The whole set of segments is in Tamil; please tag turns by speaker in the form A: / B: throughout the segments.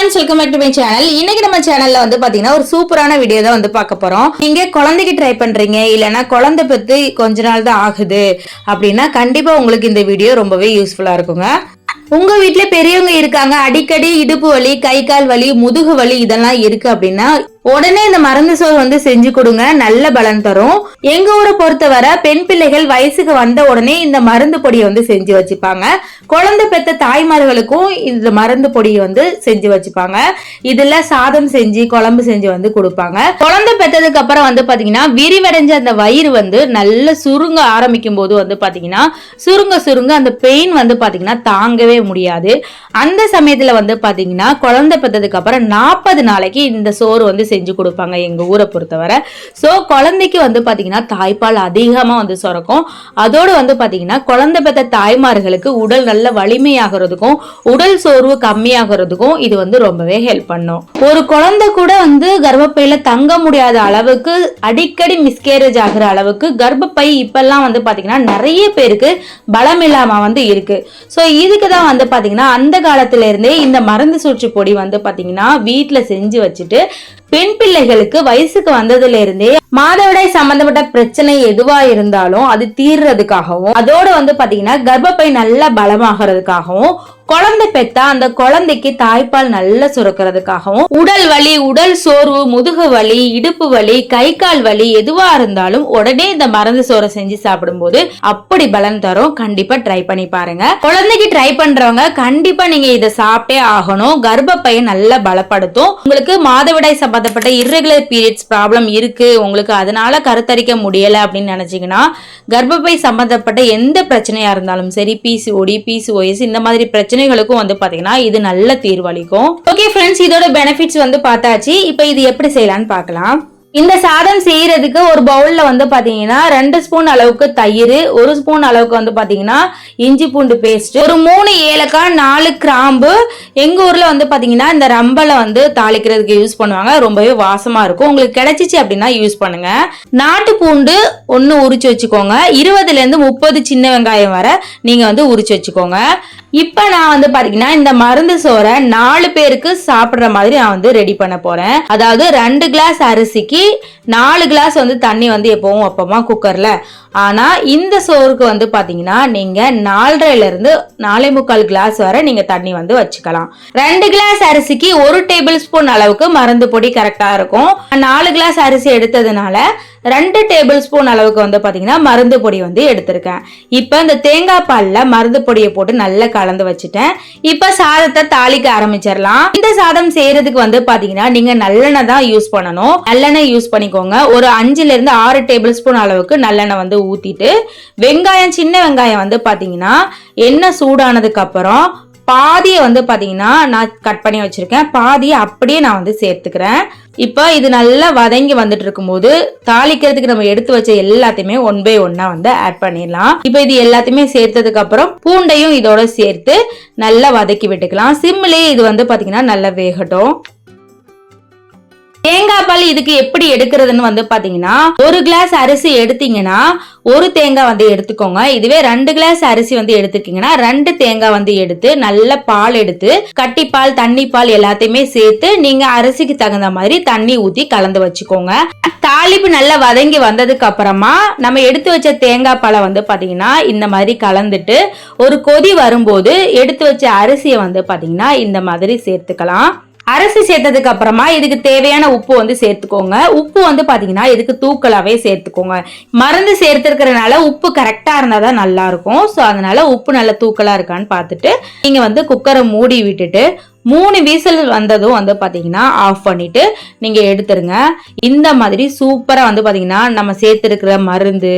A: Friends welcome back to my channel இன்னைக்கு நம்ம சேனல்ல வந்து பாத்தீங்கன்னா ஒரு சூப்பரான வீடியோ தான் வந்து பார்க்க போறோம். நீங்க குழந்தைக்கு ட்ரை பண்றீங்க இல்லைன்னா குழந்தை பத்தி கொஞ்ச நாள் தான் ஆகுது அப்படின்னா கண்டிப்பா உங்களுக்கு இந்த வீடியோ ரொம்பவே யூஸ்ஃபுல்லா இருக்குங்க. உங்க வீட்டுல பெரியவங்க இருக்காங்க அடிக்கடி இடுப்பு வலி கை கால் வலி முதுகு வலி இதெல்லாம் இருக்கு அப்படின்னா உடனே இந்த மருந்து சோறு வந்து செஞ்சு கொடுங்க நல்ல பலன் தரும். எங்க ஊரை பொறுத்தவரை பெண் பிள்ளைகள் வயசுக்கு வந்த உடனே இந்த மருந்து பொடியை வந்து செஞ்சு வச்சுப்பாங்க. குழந்தை பெத்த தாய்மார்களுக்கும் இந்த மருந்து பொடியை வந்து செஞ்சு வச்சுப்பாங்க. இதுல சாதம் செஞ்சு குழம்பு செஞ்சு வந்து கொடுப்பாங்க. குழந்தை பெத்ததுக்கு அப்புறம் வந்து பாத்தீங்கன்னா விரிவடைஞ்ச அந்த வயிறு வந்து நல்ல சுருங்க ஆரம்பிக்கும் போது வந்து பாத்தீங்கன்னா சுருங்க சுருங்க அந்த பெயின் வந்து பாத்தீங்கன்னா தாங்கவே முடியாது. அந்த சமயத்துல வந்து பாத்தீங்கன்னா குழந்தை பெத்ததுக்கு அப்புறம் நாற்பது நாளைக்கு இந்த சோறு வந்து செஞ்சு கொடுப்பாங்க எங்க ஊரை பொறுத்தவரை. ஸோ குழந்தைக்கு வந்து பாத்தீங்கன்னா தாய்ப்பால் அதிகமாக வந்து சுரக்கும். அதோடு வந்து பார்த்தீங்கன்னா குழந்தை பெற்ற தாய்மார்களுக்கு உடல் நல்ல வலிமையாகிறதுக்கும் உடல் சோர்வு கம்மியாகிறதுக்கும் இது வந்து ரொம்பவே ஹெல்ப் பண்ணும். ஒரு குழந்தை கூட வந்து கர்ப்பப்பையில் தங்க முடியாத அளவுக்கு அடிக்கடி மிஸ்கேரேஜ் ஆகுற அளவுக்கு கர்ப்பப்பை இப்பெல்லாம் வந்து பாத்தீங்கன்னா நிறைய பேருக்கு பலம் இல்லாம வந்து இருக்கு. ஸோ இதுக்கு தான் வந்து பாத்தீங்கன்னா அந்த காலத்துல இருந்தே இந்த மருந்து சூழ்ச்சி பொடி வந்து பாத்தீங்கன்னா வீட்டில் செஞ்சு வச்சுட்டு பெண் பிள்ளைகளுக்கு வயசுக்கு வந்ததுல இருந்தே மாதவிடாய் சம்பந்தப்பட்ட பிரச்சனை எதுவா இருந்தாலும் அது தீர்றதுக்காகவும் அதோட வந்து பாத்தீங்கன்னா கர்ப்பப்பை நல்லா பலமாகிறதுக்காகவும் குழந்தை பெத்தா அந்த குழந்தைக்கு தாய்ப்பால் நல்லா சுரக்கிறதுக்காகவும் உடல் வலி உடல் சோர்வு முதுகு வலி இடுப்பு வலி கை கால் வலி எதுவா இருந்தாலும் உடனே இந்த மருந்து சோறை செஞ்சு சாப்பிடும்போது அப்படி பலன் தரும். கண்டிப்பா ட்ரை பண்ணி பாருங்க. குழந்தைக்கு ட்ரை பண்றவங்க கண்டிப்பா நீங்க இதை சாப்பிட்டே ஆகணும். கர்ப்பப்பையை நல்லா பலப்படுத்தும். உங்களுக்கு மாதவிடாய் சம்பந்தப்பட்ட இர்ரெகுலர் பீரியட்ஸ் ப்ராப்ளம் இருக்கு. உங்களுக்கு அதனால கருத்தரிக்க முடியல அப்படின்னு நினைச்சீங்கன்னா கர்ப்பப்பை சம்பந்தப்பட்ட எந்த பிரச்சனையா இருந்தாலும் சரி பிசிஓடி பிசிஓஎஸ் இந்த மாதிரி பிரச்சனைகளுக்கும் வந்து பாத்தீங்கன்னா இது நல்ல தீர்வளிக்கும் ஓகே ஃப்ரெண்ட்ஸ் இதோட பெனிஃபிட்ஸ் வந்து பார்த்தாச்சு. இப்போ இது எப்படி செய்யலாம்னு பார்க்கலாம். இந்த சாதம் செய்யறதுக்கு ஒரு பவுல்ல வந்து பாத்தீங்கன்னா ரெண்டு ஸ்பூன் அளவுக்கு தயிர் ஒரு ஸ்பூன் அளவுக்கு வந்து பாத்தீங்கன்னா இஞ்சி பூண்டு பேஸ்ட் ஒரு மூணு ஏலக்காய் நாலு கிராம்பு. எங்க ஊர்ல வந்து பாத்தீங்கன்னா இந்த ரம்பலை வந்து தாளிக்கிறதுக்கு யூஸ் பண்ணுவாங்க. ரொம்பவே வாசமா இருக்கும். உங்களுக்கு கிடைச்சிச்சு அப்படின்னா யூஸ் பண்ணுங்க. நாட்டு பூண்டு ஒன்று உரிச்சு வச்சுக்கோங்க. இருபதுல இருந்து முப்பது சின்ன வெங்காயம் வரை நீங்க வந்து உரிச்சு வச்சுக்கோங்க. இப்போ நான் வந்து பாத்தீங்கன்னா இந்த மருந்து சோறை நாலு பேருக்கு சாப்பிட்ற மாதிரி நான் வந்து ரெடி பண்ண போறேன். அதாவது ரெண்டு கிளாஸ் அரிசிக்கு நாலு கிளாஸ் வந்து தண்ணி வந்து எப்பவும் வைப்போமா குக்கர்ல ஆனா இந்த சோறுக்கு வந்து பாத்தீங்கன்னா நீங்க நாலரைல இருந்து நாலே முக்கால் கிளாஸ் வரை நீங்க தண்ணி வந்து வச்சுக்கலாம். ரெண்டு கிளாஸ் அரிசிக்கு ஒரு டேபிள் ஸ்பூன் அளவுக்கு மருந்து பொடி கரெக்டா இருக்கும். நாலு கிளாஸ் அரிசி எடுத்ததுனால ரெண்டு டேபிள் ஸ்பூன் அளவுக்கு வந்து பார்த்தீங்கன்னா மருந்து பொடி வந்து எடுத்திருக்கேன். இப்போ இந்த தேங்காய் பாலில் மருந்து பொடியை போட்டு நல்லா கலந்து வச்சுட்டேன். இப்போ சாதத்தை தாளிக்க ஆரம்பிச்சிடலாம். இந்த சாதம் செய்யறதுக்கு வந்து பார்த்தீங்கன்னா நீங்கள் நல்லெண்ணெய் தான் யூஸ் பண்ணணும். நல்லெண்ணெய் யூஸ் பண்ணிக்கோங்க. ஒரு அஞ்சுலேருந்து ஆறு டேபிள் ஸ்பூன் அளவுக்கு நல்லெண்ணெய் வந்து ஊற்றிட்டு வெங்காயம் சின்ன வெங்காயம் வந்து பார்த்தீங்கன்னா எண்ணெய் சூடானதுக்கு அப்புறம் பாதியை வந்து பார்த்தீங்கன்னா நான் கட் பண்ணி வச்சுருக்கேன். பாதியை அப்படியே நான் வந்து சேர்த்துக்கிறேன். இப்போ இது நல்லா வதங்கி வந்துட்டு இருக்கும்போது தாளிக்கிறதுக்கு நம்ம எடுத்து வச்ச எல்லாத்தையுமே ஒன் பை ஒன்னா வந்து ஆட் பண்ணிடலாம். இப்போ இது எல்லாத்தையுமே சேர்த்ததுக்கு அப்புறம் பூண்டையும் இதோட சேர்த்து நல்லா வதக்கி விட்டுக்கலாம். சிம்லேயே இது வந்து பார்த்தீங்கன்னா நல்லா வேகட்டும். தேங்காய் பால் இதுக்கு எப்படி எடுக்கிறதுன்னு வந்து பாத்தீங்கன்னா ஒரு கிளாஸ் அரிசி எடுத்தீங்கன்னா ஒரு தேங்காய் வந்து எடுத்துக்கோங்க. இதுவே ரெண்டு கிளாஸ் அரிசி வந்து எடுத்துக்கிங்கன்னா ரெண்டு தேங்காய் வந்து எடுத்து நல்ல பால் எடுத்து கட்டி பால் தண்ணி பால் எல்லாத்தையுமே சேர்த்து நீங்க அரிசிக்கு தகுந்த மாதிரி தண்ணி ஊத்தி கலந்து வச்சுக்கோங்க. தாளிப்பு நல்லா வதங்கி வந்ததுக்கு அப்புறமா நம்ம எடுத்து வச்ச தேங்காய் பாலை வந்து பாத்தீங்கன்னா இந்த மாதிரி கலந்துட்டு ஒரு கொதி வரும்போது எடுத்து வச்ச அரிசியை வந்து பாத்தீங்கன்னா இந்த மாதிரி சேர்த்துக்கலாம். அரிசி சேர்த்ததுக்கு அப்புறமா இதுக்கு தேவையான உப்பு வந்து சேர்த்துக்கோங்க. உப்பு வந்து பாத்தீங்கன்னா இதுக்கு தூக்கலாகவே சேர்த்துக்கோங்க. மருந்து சேர்த்துருக்கிறனால உப்பு கரெக்டா இருந்தா தான் நல்லா இருக்கும். ஸோ அதனால உப்பு நல்ல தூக்கலா இருக்கான்னு பார்த்துட்டு நீங்க வந்து குக்கரை மூடி விட்டுட்டு மூணு வீசல் வந்ததும் வந்து பார்த்தீங்கன்னா ஆஃப் பண்ணிட்டு நீங்கள் எடுத்துருங்க. இந்த மாதிரி சூப்பராக வந்து பார்த்தீங்கன்னா நம்ம சேர்த்துருக்கிற மருந்து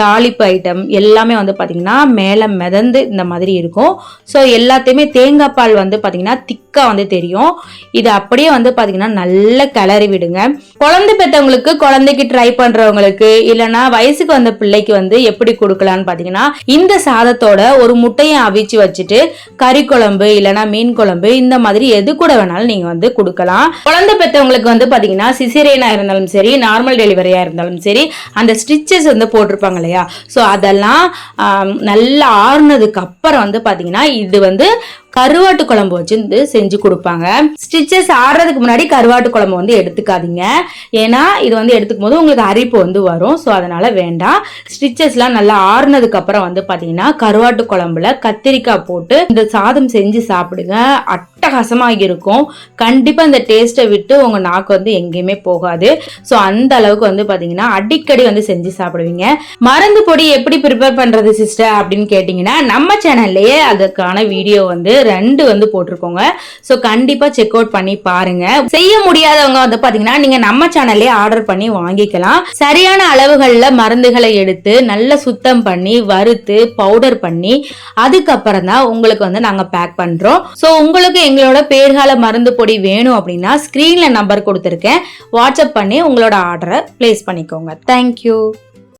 A: தாளிப்பு ஐட்டம் எல்லாமே வந்து பார்த்தீங்கன்னா மேலே மிதந்து இந்த மாதிரி இருக்கும். ஸோ எல்லாத்தையுமே தேங்காய் பால் வந்து பார்த்தீங்கன்னா திக்காக வந்து தெரியும். இது அப்படியே வந்து பார்த்தீங்கன்னா நல்ல கிளறி விடுங்க. குழந்தை பெற்றவங்களுக்கு குழந்தைக்கு ட்ரை பண்ணுறவங்களுக்கு இல்லைன்னா வயசுக்கு வந்த பிள்ளைக்கு வந்து எப்படி கொடுக்கலான்னு பார்த்தீங்கன்னா இந்த சாதத்தோட ஒரு முட்டையை அவிச்சு வச்சுட்டு கறி குழம்பு இல்லைன்னா மீன் குழம்பு இந்த மாதிரி எது கூட வேணாலும் நீங்க வந்து கொடுக்கலாம். குழந்தை பெற்றவங்களுக்கு வந்து பாத்தீங்கன்னா சிசேரியனா இருந்தாலும் சரி நார்மல் டெலிவரியா இருந்தாலும் சரி அந்த ஸ்டிச்சஸ் வந்து போட்டிருப்பாங்க இல்லையா? ஸோ அதெல்லாம் நல்லா ஆறுனதுக்கு அப்புறம் வந்து பாத்தீங்கன்னா இது வந்து கருவாட்டு குழம்பு வச்சு வந்து செஞ்சு கொடுப்பாங்க. ஸ்டிச்சஸ் ஆடுறதுக்கு முன்னாடி கருவாட்டு குழம்பு வந்து எடுத்துக்காதீங்க. ஏன்னா இது வந்து எடுத்துக்கும் போது உங்களுக்கு அரிப்பு வந்து வரும். ஸோ அதனால வேண்டாம். ஸ்டிச்சஸ்லாம் நல்லா ஆறுனதுக்கு அப்புறம் வந்து பார்த்தீங்கன்னா கருவாட்டு குழம்புல கத்திரிக்காய் போட்டு இந்த சாதம் செஞ்சு சாப்பிடுங்க. அட்டகாசமாக இருக்கும். கண்டிப்பாக இந்த டேஸ்ட்டை விட்டு உங்கள் நாக்கு வந்து எங்கேயுமே போகாது. ஸோ அந்த அளவுக்கு வந்து பார்த்தீங்கன்னா அடிக்கடி வந்து செஞ்சு சாப்பிடுவீங்க. மருந்து பொடி எப்படி ப்ரிப்பேர் பண்ணுறது சிஸ்டர் அப்படின்னு கேட்டிங்கன்னா நம்ம சேனல்லையே அதுக்கான வீடியோ வந்து ரெண்டு வந்து போட்டிருக்கோங்க. ஸோ கண்டிப்பாக செக் அவுட் பண்ணி பாருங்க. செய்ய முடியாதவங்க வந்து பார்த்தீங்கன்னா நீங்கள் நம்ம சேனல்லே ஆர்டர் பண்ணி வாங்கிக்கலாம். சரியான அளவுகளில் மருந்துகளை எடுத்து நல்லா சுத்தம் பண்ணி வறுத்து பவுடர் பண்ணி அதுக்கப்புறம் தான் உங்களுக்கு வந்து நாங்கள் பேக் பண்ணுறோம் ஸோ உங்களுக்கு எங்களோட பேர்கால மருந்து பொடி வேணும் அப்படின்னா ஸ்க்ரீனில் நம்பர் கொடுத்துருக்கேன். வாட்ஸ்அப் பண்ணி உங்களோட ஆர்டரை ப்ளேஸ் பண்ணிக்கோங்க. தேங்க்யூ